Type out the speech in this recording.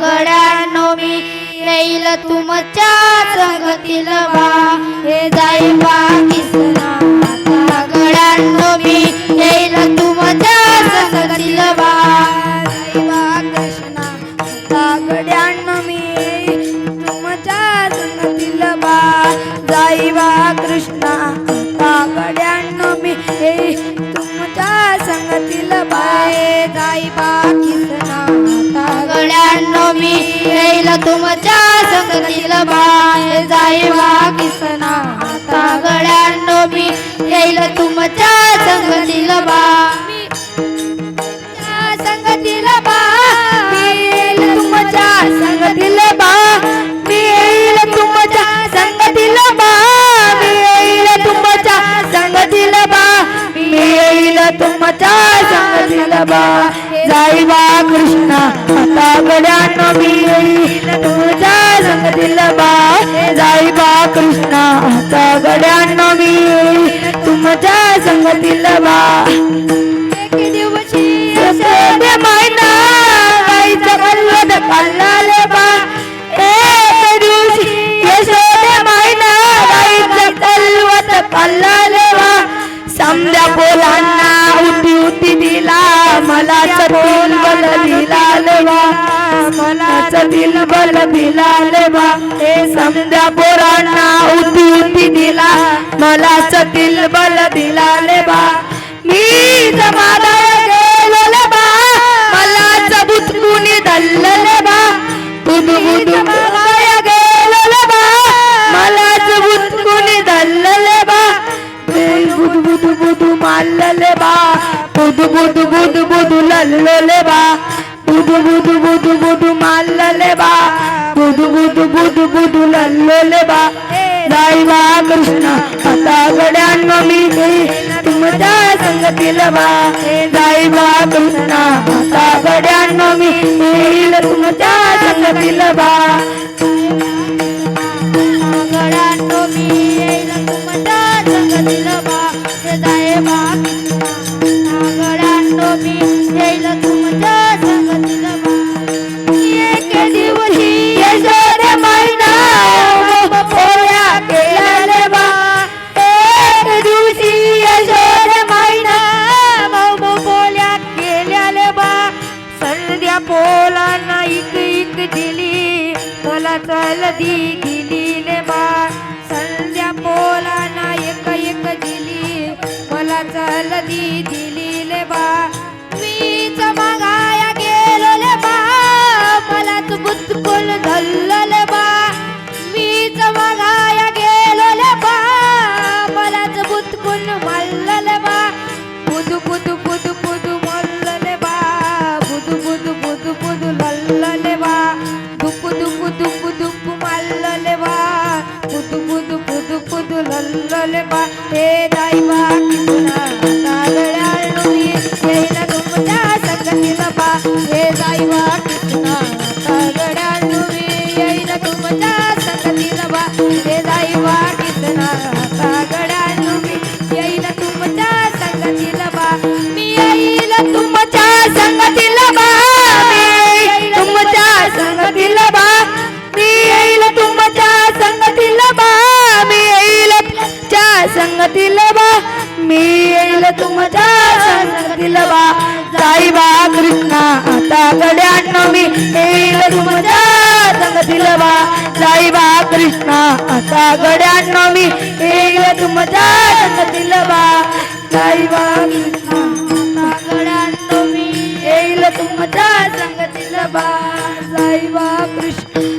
गड्यानो मी येईल तुमच्या संगतील बा. हे जाई बा किसना गड्यानो मी येईल तुमच्या संगतील बा. कृष्णा आता मी तुमच्या संगतील कृष्णा बाय जाई बा गड्यानो मी येईल तुमच्या संगतील बाय जाई बा किसना. आता गड्यानो मी येईल तुमच्या संगतील बा. संगतील बा. मी येईल तुमच्या संगतील बा. मी येईल तुमच्या संगतील बा. मी येईल तुमच्या संगतील बा. मी येईल तुमच्या संगतील बा. जाई बा कृष्णा आता गड्यानं मी येईल तुमच्या संगतील बा जाई बा कृष्णा आता गड्यानं मी तुमच्या संगतील बा दिला बा मला दिल बल दिला बा हे समजा पोरांना उती उती दिला. मला दिल बल दिला बा मी जमाला गेलो बा. मला सबूत कुणी धल्लले बा. बुधू माया गेलो बा. मलाच सबूत कुणी धल्लले बा. बुधू बुधू बुधू मारलेले बा. बुधू बुधू बुधू बुधू लल्लले బుదు బుదు బుదు బుదు మల్లలేబా బుదు బుదు బుదు బుదు बुधू దైవా కృష్ణ बा बा कृष्ण आता गड्यांनो मी तुमच्या संगतील बा जाई बा आता गड्यांनो मी तुमच्या बा गड्यांनो मी तुमच्या बा गड्यांनो मी तुमच्या पोलांना इक इक दिली. मला चलदी दिली ने बा संध्या पोलांना एक एक दिली. मला चलदी दिली बुदू लल्लं बा हे संगतील बा मी येईल तुमच्या संगतील बा जाई बा कृष्णा आता गड्यांनो मी येईल तुमच्या संगतील बा जाई बा कृष्णा आता गड्यांनो मी येईल तुमच्या संगतील बा जाई बा कृष्णा आता मी येईल तुमच्या संगतील बा जाई बा कृष्ण